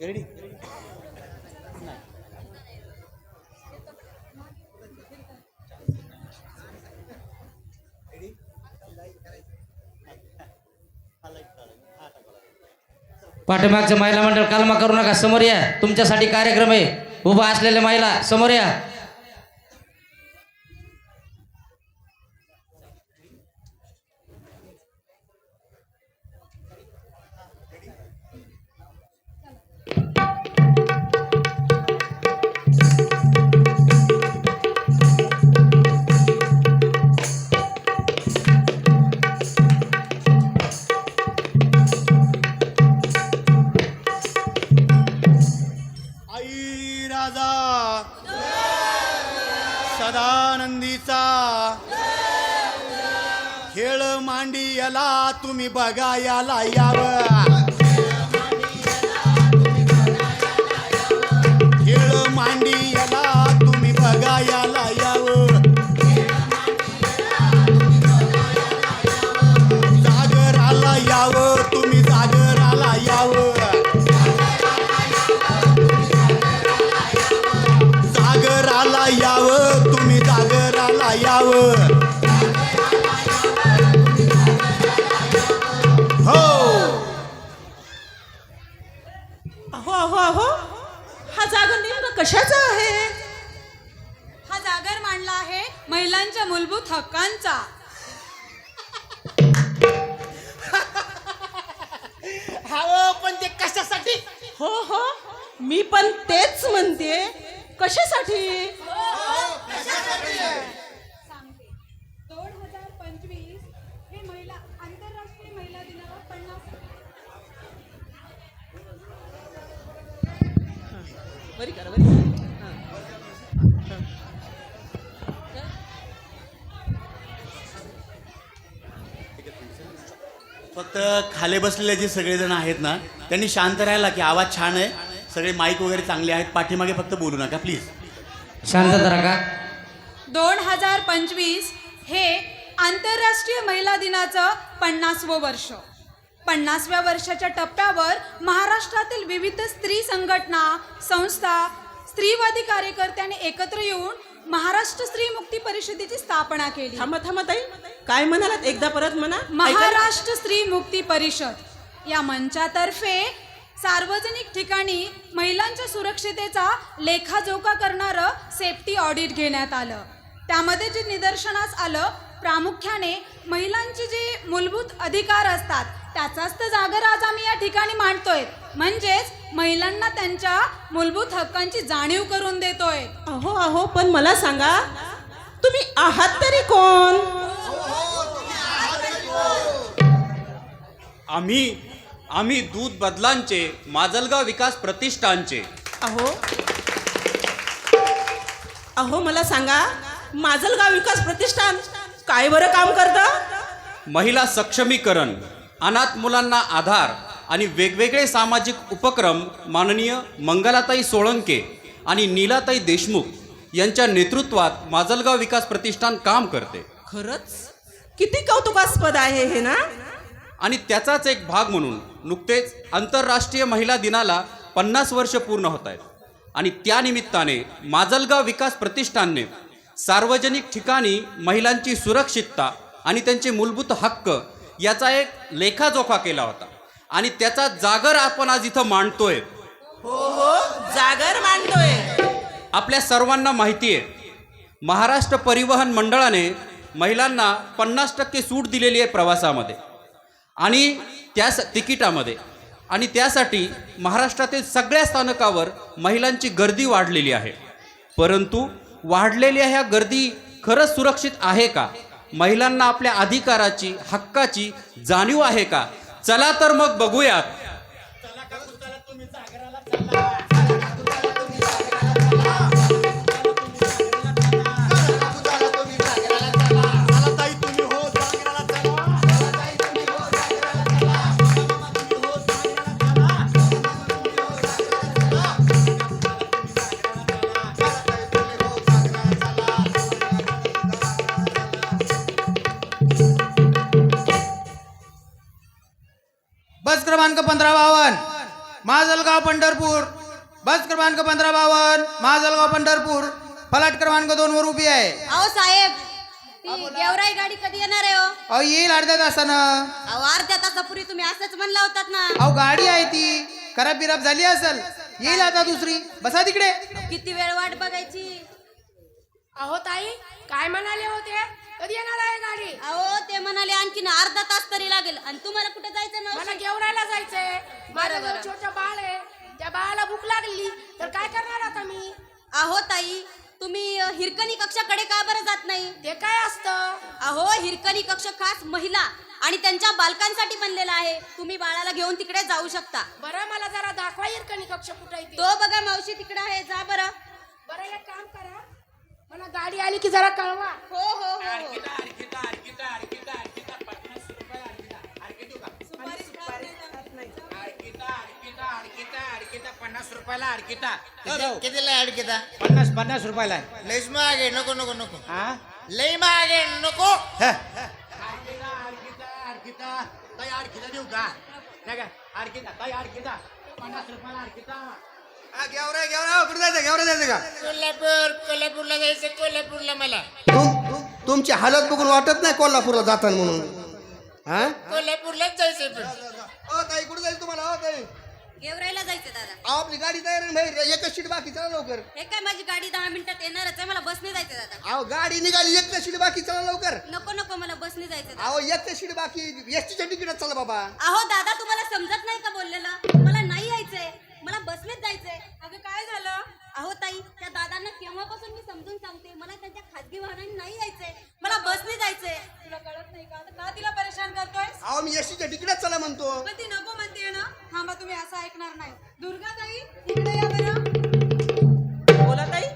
Ready. पाठीमागचं महिला मंडळ कालमा करू नका समोर या. तुमच्यासाठी कार्यक्रम आहे. उभा असलेल्या महिला समोर या. तुम्ही बघायला यावं. बरी करा बरी करा. फक्त खाली बसलेले जे सगळेजण आहेत ना त्यांनी शांत राहायला की आवाज छान आहे. सगळे माईक वगैरे चांगले आहेत. पाठीमागे फक्त बोलू नका प्लीज शांतता राखा दोन हजार पंचवीस हे आंतरराष्ट्रीय महिला दिनाचं पन्नासवं वर्ष. पन्नासव्या वर्षाच्या टप्प्यावर महाराष्ट्रातील विविध स्त्री संघटना संस्था स्त्रीवादी कार्यकर्त्यांनी एकत्र येऊन महाराष्ट्र स्त्री मुक्ती परिषदेची स्थापना केली. थांबा थांबा ताई. काय म्हणालात? एकदा परत म्हणा. महाराष्ट्र स्त्री मुक्ती परिषद. या मंचातर्फे सार्वजनिक ठिकाणी महिलांच्या सुरक्षितेचा लेखाजोखा करणारं सेफ्टी ऑडिट घेण्यात आलं. त्यामध्ये जे निदर्शनास आलं प्रामुख्याने महिलांचे जे मूलभूत अधिकार असतात त्याचाच तर जागर आज आम्ही या ठिकाणी मांडतोय. म्हणजेच महिलांना त्यांच्या मूलभूत हक्कांची जाणीव करून देतोय. अहो अहो पण मला सांगा तुम्ही आहात तरी कोण? आम्ही आम्ही दूध बदलांचे माजलगाव विकास प्रतिष्ठानचे. अहो अहो मला सांगा माजलगाव विकास प्रतिष्ठान काय बरं काम करतं? महिला सक्षमीकरण. अनाथ मुलांना आधार आणि वेगवेगळे सामाजिक उपक्रम माननीय मंगलाताई सोळंके आणि नीलाताई देशमुख यांच्या नेतृत्वात माजलगाव विकास प्रतिष्ठान काम करते. खरंच? किती कौतुकास्पद आहे हे ना? आणि त्याचाच एक भाग म्हणून नुकतेच आंतरराष्ट्रीय महिला दिनाला पन्नास वर्ष पूर्ण होत आहेत. आणि त्यानिमित्ताने माजलगाव विकास प्रतिष्ठानने सार्वजनिक ठिकाणी महिलांची सुरक्षितता आणि त्यांचे मूलभूत हक्क याचा एक लेखाजोखा केला होता. आणि त्याचा जागर आपण आज इथं मांडतोय. हो हो जागर मांडतोय. आपल्या सर्वांना माहिती आहे महाराष्ट्र परिवहन मंडळाने महिलांना पन्नास टक्के सूट दिलेली आहे प्रवासामध्ये. आणि त्या तिकिटामध्ये. आणि त्यासाठी महाराष्ट्रातील सगळ्या स्थानकावर महिलांची गर्दी वाढलेली आहे. परंतु वाढलेल्या ह्या गर्दी खरंच सुरक्षित आहे का? महिलांना आपल्या अधिकाराची हक्काची जाणीव आहे का? चला तर मग बघूयात. पंधरा बावन. माजलगाव पंढरपूर. बस क्रमांक पंधरा बावन्न माजलगाव पंढरपूर. फलाट क्रमांक दोन वर उभी आहे. अहो साहेब ती गेवराई गाडी कधी येणार आहे हो? अहो येईल अर्ध्या तासानं. अहो अर्ध्या तासापूर्वी तुम्ही असंच म्हणला होतात ना. अहो गाडी आहे ती. खराब बिराब झाली असेल. येईल आता दुसरी. बसा तिकडे. किती वेळ वाट बघायची? अहो ताई काय म्हणाले होते कधी येणार आहे गाडी? अहो ते म्हणाले आणखीन अर्धा तास तरी लागेल. आणि तुम्हाला कुठे जायचं मला मावशी? गेवरायला जायचंय माझं बरं. छोटं बाळ आहे. त्या बाळाला भूक लागली. तर काय करणार आता मी? अहो ताई तुम्ही अ, हिरकणी कक्षाकडे का बरं जात नाही? ते काय असतं? अहो हिरकणी कक्ष खास महिला आणि त्यांच्या बालकांसाठी बनलेला आहे. तुम्ही बाळाला घेऊन तिकडे जाऊ शकता. बरं मला जरा दाखवा हिरकणी कक्ष कुठे ते. तो बघा मावशी तिकडे आहे. जा बरं. बरं एक काम करा. मला गाडी आली की जरा कळवा. हो हो हो हो. पन्नास रुपयाला अर्किता कितीला अडकिता? पन्नास पन्नास रुपयाला. लईच मागे नको नको नको. हा? लई मागे नको. ताई देऊ का? नाही का? अर्किता ताई अर्किता पन्नास रुपयाला कुठे जायचं घेवरा जायचं का? कोल्हापूर कोल्हापूरला जायचं कोल्हापूरला मला. तुमची हालत बघून वाटत नाही कोल्हापूरला जाताना म्हणून. हा? कोल्हापूरलाच जायचं पण. ताई कुठे जायचं तुम्हाला? ताई. गेवराईला जायचं दादा. आपली गाडी तयार आहे ना एकच सीट बाकी चला लवकर. हे काय माझी गाडी दहा मिनिटात येणारच आहे? मला बसने जायचं दादा. अहो गाडी निघाली एकच सीट बाकी चला लवकर. नको नको मला बसने जायचं दादा. अहो एकच सीट बाकी एसटीच्या तिकीटात चला बाबा. अहो दादा तुम्हाला समजत नाही का बोललेलं? मला नाही यायचंय. मला बसनेच जायचंय. अगं काय झालं? अहो ताई त्या दादांना केव्हापासून मी समजून सांगते? मला त्यांच्या खाजगी वाहनाने नाही यायचंय. मला बसने जायचंय. तुला कळत नाही का? आता का तिला परेशान करतोय अहो मी एसटीच्या तिकीटात चला म्हणतो. पण ती नको म्हणते ना. थांबा तुम्ही असं ऐकणार नाही. दुर्गा ताई इकडे या बरं. बोला ताई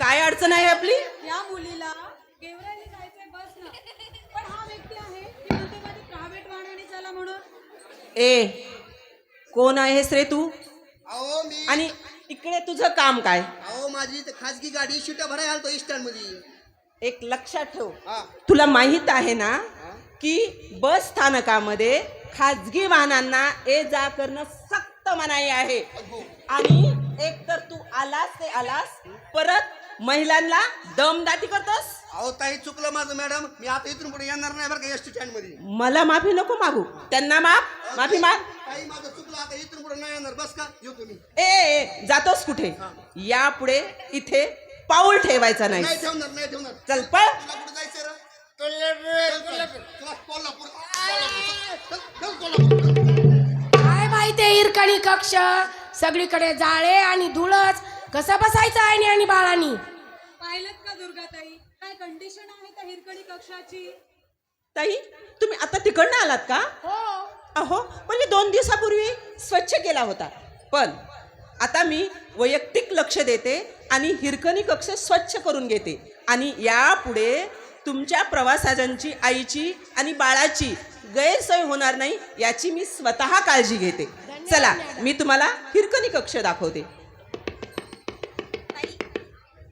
काय अडचण आहे आपली? या मुलीला गेवराईला जायचंय बस पण हा व्यक्ती आहे की म्हणते माझी प्रायव्हेट वाहनाने चला म्हणून. ए कोण आहेस रे तू? अहो मी आणि इकडे तुझं काम काय? अहो माझी इथं खाजगी गाडी सीटा भराय आलतो स्टँडमध्ये एक लक्षात ठेव. हा. तुला माहीत आहे ना की बस स्थानकामध्ये खाजगी वाहनांना ये जा करणं सक्त मनाई आहे. आणि एक तर तू आलास ते आलास परत महिलांना दमदाटी करतोस? अहो ताई चुकलं माझं मॅडम. मी आता इथून पुढे येणार नाही बरं का एसटी स्टँडमध्ये. मला माफी नको मागू. त्यांना माफ माफी माग. ताई माझं चुकलं. आता इथून पुढे नाही येणार. बस का? येऊ तुम्ही. ए ए जातोस कुठे? यापुढे इथे पाऊल ठेवायचा नाही नाही. ठेवणार नाही ठेवणार. चल पळ. तुला कुठे जायचं रे? कोल्हापूर कोल्हापूर कोल्हापूर चल, चल कोल्हापूर काय माहिती आहे हिरकणी कक्ष? सगळीकडे जाळे आणि धुळच. कसं बसायचं आहे आणि बाळानी? पाहिलं का दुर्गा ताई? काय कंडिशन आहे त्या हिरकणी कक्षाची? ताई तुम्ही आता तिकडनं आलात का? हो. अहो म्हणजे दोन दिवसापूर्वी स्वच्छ केला होता. पण आता मी वैयक्तिक लक्ष देते आणि हिरकणी कक्ष स्वच्छ करून घेते. आणि यापुढे तुमच्या प्रवासाजांची आईची आणि बाळाची गैरसोय होणार नाही याची मी स्वतः काळजी घेते. चला मी तुम्हाला हिरकणी कक्ष दाखवते.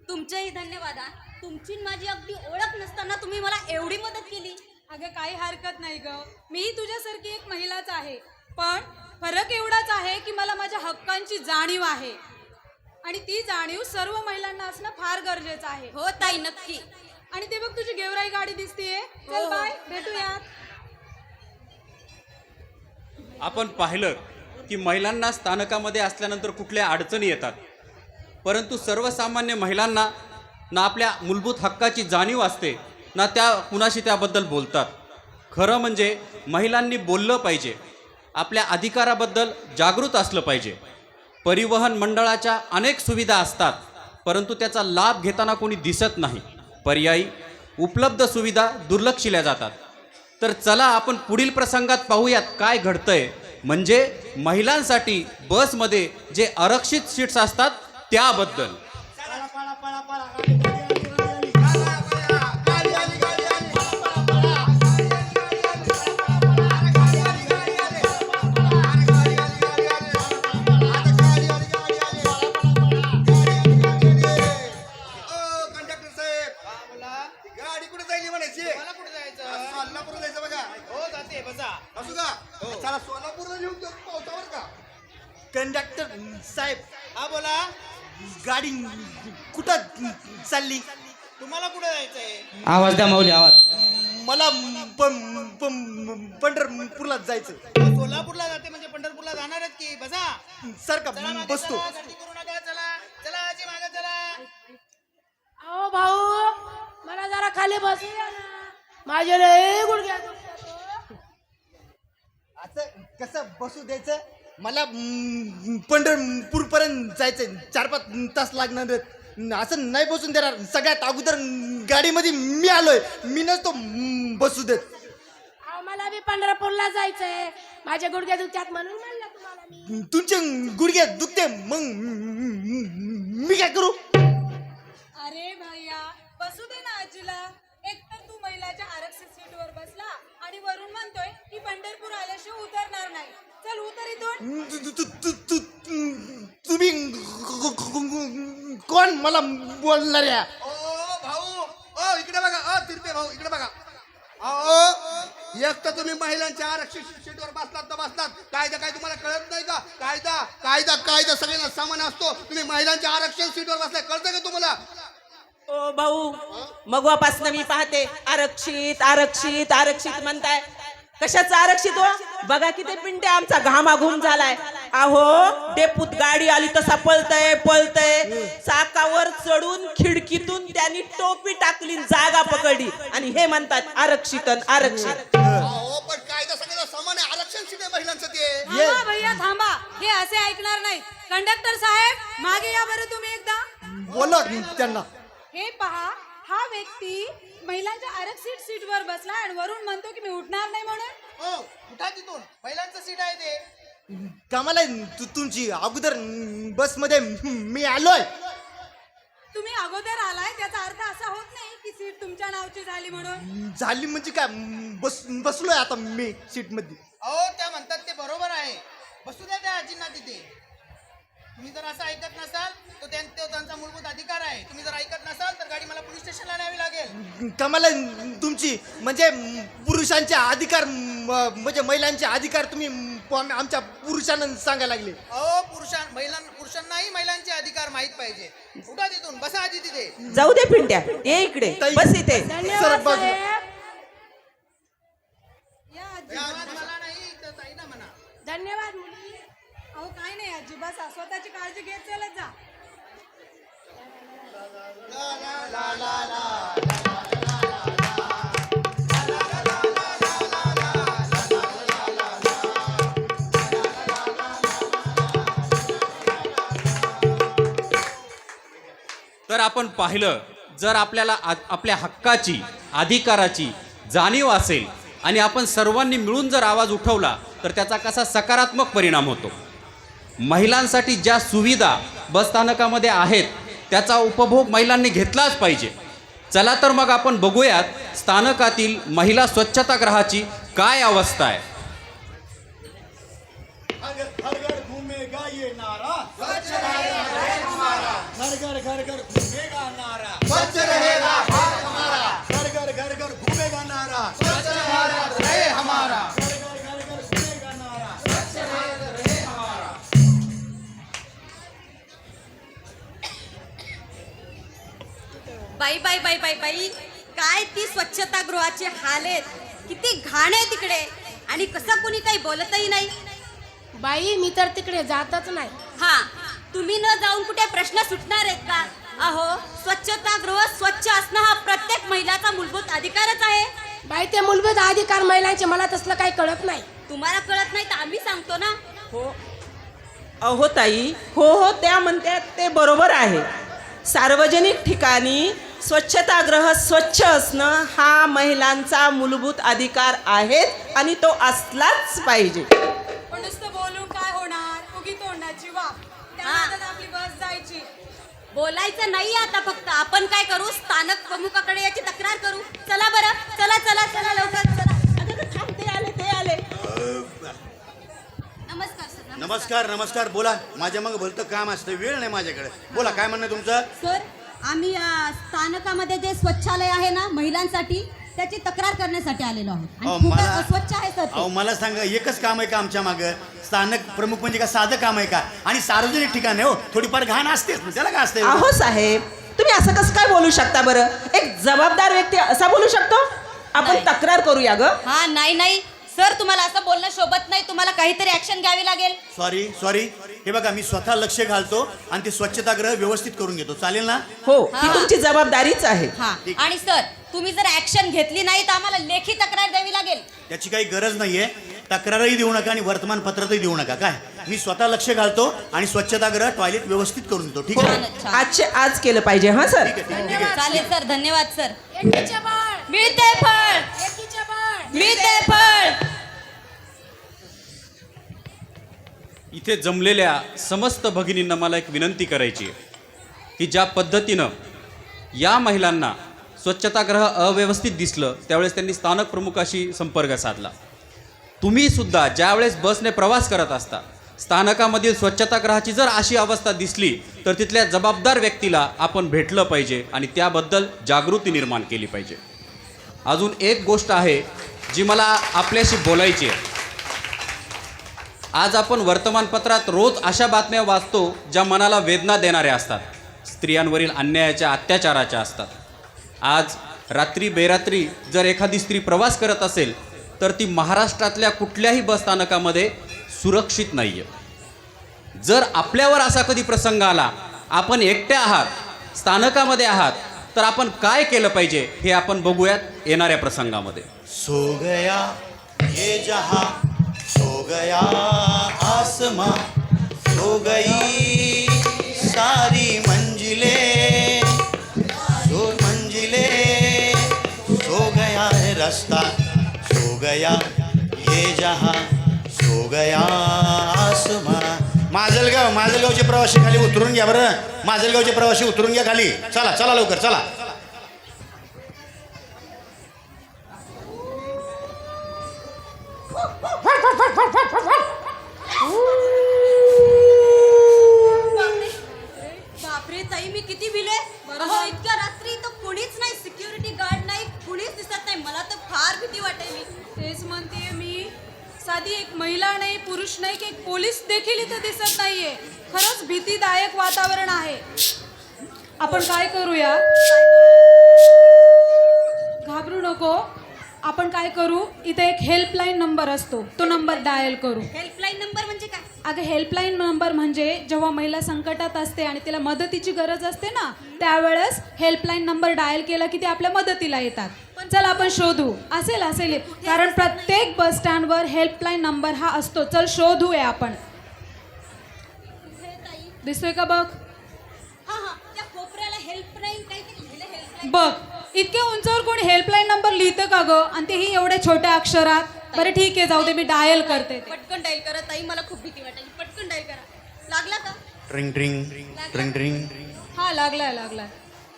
तुमचेही धन्यवाद. तुमची माझी अगदी ओळख नसताना तुम्ही मला एवढी मदत केली. अगं काही हरकत नाही ग. मीही तुझ्यासारखी एक महिलाच आहे. पण फरक एवढाच आहे की मला माझ्या हक्कांची जाणीव आहे. आणि ती जाणीव सर्व महिलांना असणं फार गरजेचं आहे. हो ताई नक्की. आणि ते बघ तुझी गेवराई गाडी दिसतीये. चल बाय. भेटूयात. आपण पाहिलं की महिलांना स्थानकामध्ये असल्यानंतर कुठल्या अडचणी येतात. परंतु सर्वसामान्य महिलांना ना आपल्या मूलभूत हक्काची जाणीव असते ना त्या कुणाशी त्याबद्दल बोलतात. खरं म्हणजे महिलांनी बोललं पाहिजे. आपल्या अधिकाराबद्दल जागृत असलं पाहिजे. परिवहन मंडळाच्या अनेक सुविधा असतात परंतु त्याचा लाभ घेताना कोणी दिसत नाही. पर्यायी उपलब्ध सुविधा दुर्लक्षिल्या जातात. तर चला आपण पुढील प्रसंगात पाहूयात काय घडतंय. म्हणजे महिलांसाठी बसमध्ये जे आरक्षित सीट्स असतात त्याबद्दल. आवाज द्या माऊली आवाज. मला प- प- पंढरपूरला जायचं सोलापूरला जाते म्हणजे पंढरपूरला जाणार आहेत की? बसा. सर चला मागे बसतो. चला, गर्दी करू नका चला. चला आजी मागे चला. अहो भाऊ मला जरा खाली बसू द्या ना. माझे लय गुडघ्या दुखतात हो. असं कसं बसू द्यायचं? मला पंढरपूर पर्यंत जायचं चार पाच तास लागणार आहेत. असं नाही बसून देणार. सगळ्यात अगोदर गाडीमध्ये मी आलोय. मी नसतो बसू देत. अहो मला बी पंढरपूरला जायचंय. माझे गुडघे दुखतात म्हणून म्हणलं तुम्हाला मी. तुमचे गुडघे दुखते मग मी काय करू? अरे भैया बसू दे ना आजीला. एक तर तू महिलाच्या आरक्षित सीटवर बसला आणि वरून म्हणतोय की पंढरपूर आल्याशिवाय उतरणार नाही. चल उतर इथून तु- तु- तु- तु- तु- तुम्ही कोण? मला बोलणार या. ओ भाऊ ओ इकडे बघा. ओ तिरपे भाऊ इकडे बघा. अहो एक तर तुम्ही महिलांच्या आरक्षित सीटवर बसलात तर बसलात. कायदा काय तुम्हाला कळत नाही का? कायदा कायदा कायदा सगळ्यांना समान असतो. तुम्ही महिलांच्या आरक्षण सीटवर बसलाय. कळतं का तुम्हाला? ओ भाऊ मगवापासनं मी पाहते. आरक्षित आरक्षित आरक्षित म्हणताय. कशाचं आरक्षित हो? बघा किती पिंटे आमचा घामाघूम झालाय. अहो डेपूत गाडी आली तसा पळतय पळतय. चाकावर चढून खिडकीतून त्यांनी टोपी टाकली जागा पकडली. आणि हे म्हणतात आरक्षित आरक्षित. अहो पण कायदा सगळ्यांना समान आहे. आरक्षण सीट आहे महिलांचं ते. थांबा भैया थांबा. हे असे ऐकणार नाही कंडक्टर साहेब मागे या बरं तुम्ही एकदा. बोला त्यांना. हे पहा. हा व्यक्ती महिलांच्या आरक्षित सीटवर बसला आणि वरून म्हणतो की मी उठणार नाही म्हणून. हो उठा तिथून. महिलांचं सीट आहे ते. कामाला तु- तुमची अगोदर बसमध्ये मी आलोय. तुम्ही अगोदर आलाय त्याचा अर्थ असा होत नाही की सीट तुमच्या नावची झाली म्हणून. झाली म्हणजे काय? बस बसलोय आता मी सीटमध्ये अहो त्या म्हणतात ते बरोबर आहे. बसू द्या त्या आजींना तिथे. तुम्ही जर असं ऐकत नसाल तर त्यां- तो त्यांचा मूलभूत अधिकार आहे. तुम्ही जर ऐकत स्टेशनला न्यावी लागेल. कमाला तुमची म्हणजे पुरुषांचे अधिकार म्हणजे महिलांचे अधिकार तुम्ही आमच्या पुरुषांना सांगायला लागले. अहो पुरुषां महिलां पुरुषांनाही महिलांचे अधिकार माहीत पाहिजे. उठा तिथून बसा आजी तिथे. जाऊ दे पिंट्या ये इकडे बस इथे. हे ना म्हणा. धन्यवाद मुली. अहो काय नाही आजी बस. स्वतःची काळजी घेत चालत जा. तर आपण पाहिलं जर आपल्याला आपल्या हक्काची अधिकाराची जाणीव असेल आणि आपण सर्वांनी मिळून जर आवाज उठवला तर त्याचा कसा सकारात्मक परिणाम होतो? महिलांसाठी ज्या सुविधा बसस्थानकामध्ये आहेत त्याचा उपभोग महिलांनी घेतलाच पाहिजे. चला तर मग आपण बघूयात स्थानकातील महिला स्वच्छतागृहाची काय अवस्था आहे. घर घर घूमेगा ये नारा. स्वच्छ रहेगा घर घर घर घर घूमेगा नारा. स्वच्छ रहेगा. बाई. काय ती स्वच्छतागृहाचे हाल आहेत? किती घाण आहे तिकडे. आणि कसं कुणी काही बोलतही नाही. बाई मी तर तिकडे जातच नाही. हा तुम्ही न जाऊन कुठे प्रश्न सुटणार आहेत का? अहो स्वच्छतागृह स्वच्छ असणं हा प्रत्येक महिलाचा मूलभूत अधिकारच आहे. बाई ते मूलभूत अधिकार महिलांचे मला तसलं काही कळत नाही. तुम्हाला कळत नाही तर आम्ही सांगतो ना. हो. अहो ताई हो हो त्या म्हणतात ते बरोबर आहे. सार्वजनिक ठिकाणी स्वच्छतागृह स्वच्छ असणं हा महिलांचा मूलभूत अधिकार आहे आणि तो असलाच पाहिजे. पण नुसतं बोलून काय होणार? उगी तोंडाची वाप त्या हा. नादात आपली बस जायची. बोलायचं नाही आता फक्त. आपण काय करू? स्थानक प्रमुखाकडे याची तक्रार करू? चला बरं. चला चला चला लवकर चला. अगं, अगं, थांब, ते आले ते आले. नमस्कार सर. नमस्कार. नमस्कार बोला. माझ्या मग भलतं काम असतं. वेळ नाही माझ्याकडे. बोला काय म्हणणं तुमचं? सर आम्ही स्थानकामध्ये जे स्वच्छालय आहे ना महिलांसाठी त्याची तक्रार करण्यासाठी आलेलो आहोत. अस्वच्छ आहे सर. मला सांगा एकच काम आहे का आमच्या मागं? स्थानक प्रमुख म्हणजे का साधं काम आहे का? आणि सार्वजनिक ठिकाण आहे हो. थोडीफार घाण असतेच त्याला काय असते अहो साहेब तुम्ही असं कसं काय बोलू शकता बरं? एक जबाबदार व्यक्ती असा बोलू शकतो? आपण. तक्रार करूया ग. हा नाही नाही. सर तुम्हाला असं बोलणं शोभत नाही तुम्हाला काहीतरी ऍक्शन घ्यावी लागेल. सॉरी सॉरी हे बघा मी स्वतः लक्ष घालतो आणि ते स्वच्छतागृह व्यवस्थित करून घेतो. चालेल ना? हो ती तुमची जबाबदारीच आहे. हा. आणि सर तुम्ही जर ऍक्शन घेतली नाही तर आम्हाला लेखी तक्रार द्यावी लागेल. त्याची काही गरज नाहीये. तक्रारही देऊ नका आणि वर्तमानपत्रातही देऊ नका. काय? मी स्वतः लक्ष घालतो आणि स्वच्छतागृह टॉयलेट व्यवस्थित करून देतो. ठीक आहे? छान. आजचे आज केलं पाहिजे हा सर? ठीक आहे ठीक आहे चालेल सर. धन्यवाद सर. बाळ. मिळते फळ. मिळते फळ. इथे जमलेल्या समस्त भगिनींना मला एक विनंती करायची आहे की ज्या पद्धतीनं या महिलांना स्वच्छताग्रह अव्यवस्थित दिसलं त्यावेळेस त्यांनी स्थानक प्रमुखाशी संपर्क साधला. तुम्ही सुद्धा ज्यावेळेस बसने प्रवास करत असता स्थानकामधील स्वच्छताग्रहाची जर अशी अवस्था दिसली तर तिथल्या जबाबदार व्यक्तीला आपण भेटलं पाहिजे आणि त्याबद्दल जागृती निर्माण केली पाहिजे. अजून एक गोष्ट आहे जी मला आपल्याशी बोलायची आहे. आज आपण वर्तमानपत्रात रोज अशा बातम्या वाचतो ज्या मनाला वेदना देणाऱ्या असतात. स्त्रियांवरील अन्यायाच्या अत्याचाराच्या असतात. आज रात्री बेरात्री जर एखादी स्त्री प्रवास करत असेल तर ती महाराष्ट्रातल्या कुठल्याही बस स्थानकामध्ये सुरक्षित नाही आहे जर आपल्यावर असा कधी प्रसंग आला आपण एकट्या आहात स्थानकामध्ये आहात तर आपण काय केलं पाहिजे हे आपण बघूयात येणाऱ्या प्रसंगामध्ये. सो गया ये जहा गया आसमां सो गई सारी मंजिले। सो मंजिले सो गया है रास्ता सो गया ये जहां सो गया आसमां। माजलगाव माजलगावचे प्रवासी खाली उतरून घ्या बरं. माजलगावचे प्रवासी उतरून घ्या खाली. चला चला लवकर चला. बापरे ताई मी किती भिले? अहो, इतक्या रात्री तर कोणीच नाही सिक्युरिटी गार्ड नाही कुणीच दिसत नाही. मला तर फार भीती वाटेली तेच म्हणते मी. साधी एक महिला नाही पुरुष नाही की एक पोलीस देखील इथं दिसत नाहीये. खरंच भीतीदायक वातावरण आहे. आपण काय करूया? घाबरू नको. आपण काय करू? इथे एक हेल्पलाईन नंबर असतो. तो नंबर डायल करू. हेल्पलाईन नंबर म्हणजे काय? अगं हेल्पलाईन नंबर म्हणजे जेव्हा महिला संकटात असते आणि तिला मदतीची गरज असते ना त्यावेळेस हेल्पलाईन नंबर डायल केला की ते आपल्या मदतीला येतात. चल आपण शोधू. असेल असेल. कारण प्रत्येक बस स्टँडवर हेल्पलाईन नंबर हा असतो. चल शोधूया आपण. दिसतोय का बघ? हा हा. त्या कोपऱ्याला हेल्पलाईन काहीतरी लिहिलं हेल्पलाईन बघ. इतक्या उंचावर कोणी हेल्पलाईन नंबर लिहितं का ग? आणि तेही एवढ्या छोट्या अक्षरात? बरं ठीक आहे जाऊ दे मी डायल करते ते. पटकन डाईल करा ताई मला खूप भीती वाटायची पटकन डाईल करा. लागला का? ट्रिंग ट्रिंग ट्रिंग ट्रिंग हा लागलाय लागलाय.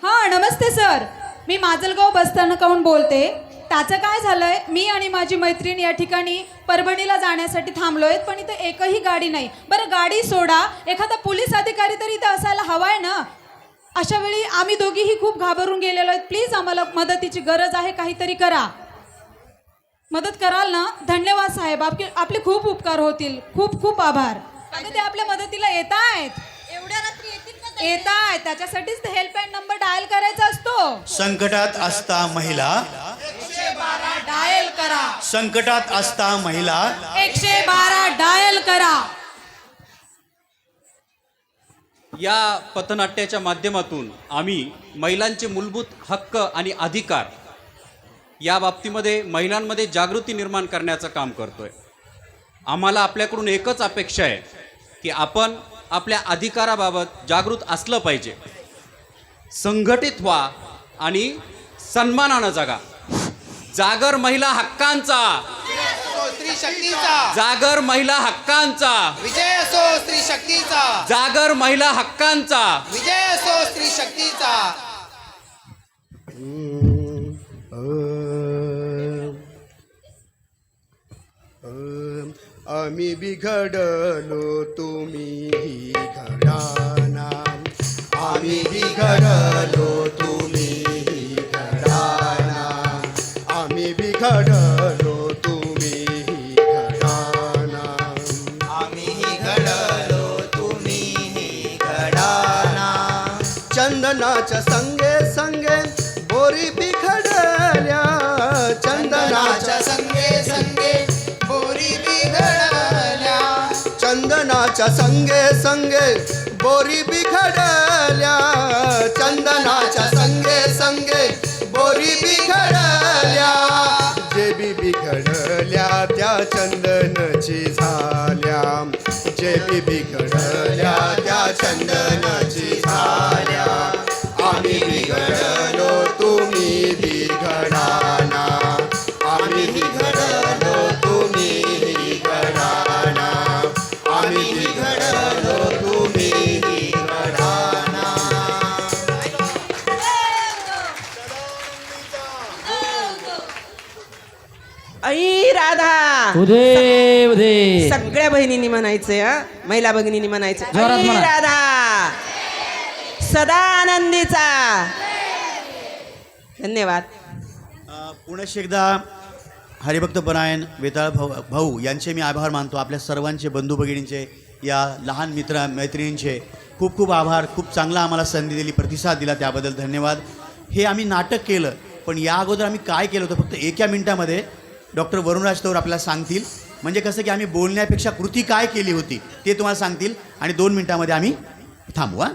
हा नमस्ते सर. मी माजलगाव बसस्थानकाहून बोलते. त्याचं काय झालंय? मी आणि माझी मैत्रीण या ठिकाणी परभणीला जाण्यासाठी थांबलोय पण इथे एकही गाडी नाही. बरं गाडी सोडा. एखादा पोलीस अधिकारी तरी इथे असायला हवाय ना? अशा वेळी आम्ही दोघीही खूप घाबरून गेलेलो आहेत. प्लीज आम्हाला मदतीची गरज आहे काहीतरी करा. मदत कराल ना? धन्यवाद साहेब. आपले आपले खूप उपकार होतील. खूप खूप आभार. अगं ते आपल्या मदतीला येत आहेत एवढ्या रात्री येतील? येत आहे त्याच्यासाठीच हेल्पलाईन नंबर डायल करायचा असतो. संकटात असता महिला. डायल करा. संकटात असता महिला. एकशे बारा डायल करा. या पथनाट्याच्या माध्यमातून आम्ही महिलांचे मूलभूत हक्क आणि अधिकार या बाबतीमध्ये महिलांमध्ये जागृती निर्माण करण्याचं काम करतोय. आम्हाला आपल्याकडून एकच अपेक्षा आहे की आपण आपल्या अधिकाराबाबत जागृत असलं पाहिजे. संघटित व्हा आणि सन्मानानं जगा. जागर महिला हक्कांचा! स्त्री शक्तीचा. जागर महिला हक्कांचा. विजय असो स्त्री शक्तीचा. जागर महिला हक्कांचा. विजय असो स्त्री शक्तीचा. आम्ही बिघडलो तुम्ही घडाना आम्ही बिघडलो चंदनाच्या संगे संगे बोरी बिघडल्या. चंदनाच्या संगे संगे बोरी बिघडल्या. जे बी बिघडल्या त्या चंदनची झाल्या. जे बी बिघडल्या त्या चंदना राधा. उदे उदे. सगळ्या बहिणींनी म्हणायचंय हा? महिला भगिनींनी म्हणायचं जोरात आई म्हणा. राधा. सदा आनंदीचा धन्यवाद. अ, पुनश्च एकदा हरिभक्त परायण वेताळ भाऊ भाऊ यांचे मी आभार मानतो. आपल्या सर्वांचे बंधू भगिनींचे या लहान मित्र मैत्रिणींचे खूप खूप आभार. खूप चांगला आम्हाला संधी दिली प्रतिसाद दिला त्याबद्दल धन्यवाद. हे आम्ही नाटक केलं पण या अगोदर आम्ही काय केलं होतं फक्त एका मिनिटामध्ये डॉक्टर वरुणराज तौर आपल्याला सांगतील. म्हणजे कसं की आम्ही बोलण्यापेक्षा कृती काय केली होती ते तुम्हाला सांगतील. आणि दोन मिनिटामध्ये आम्ही थांबू हां.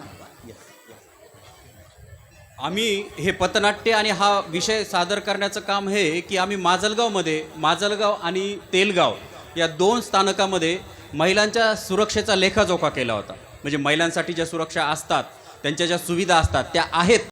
आम्ही हे पथनाट्य आणि हा विषय सादर करण्याचं काम हे की आम्ही माजलगावमध्ये माजलगाव आणि तेलगाव या दोन स्थानकामध्ये महिलांच्या सुरक्षेचा लेखाजोखा केला होता. म्हणजे महिलांसाठी ज्या सुरक्षा असतात त्यांच्या ज्या सुविधा असतात त्या आहेत.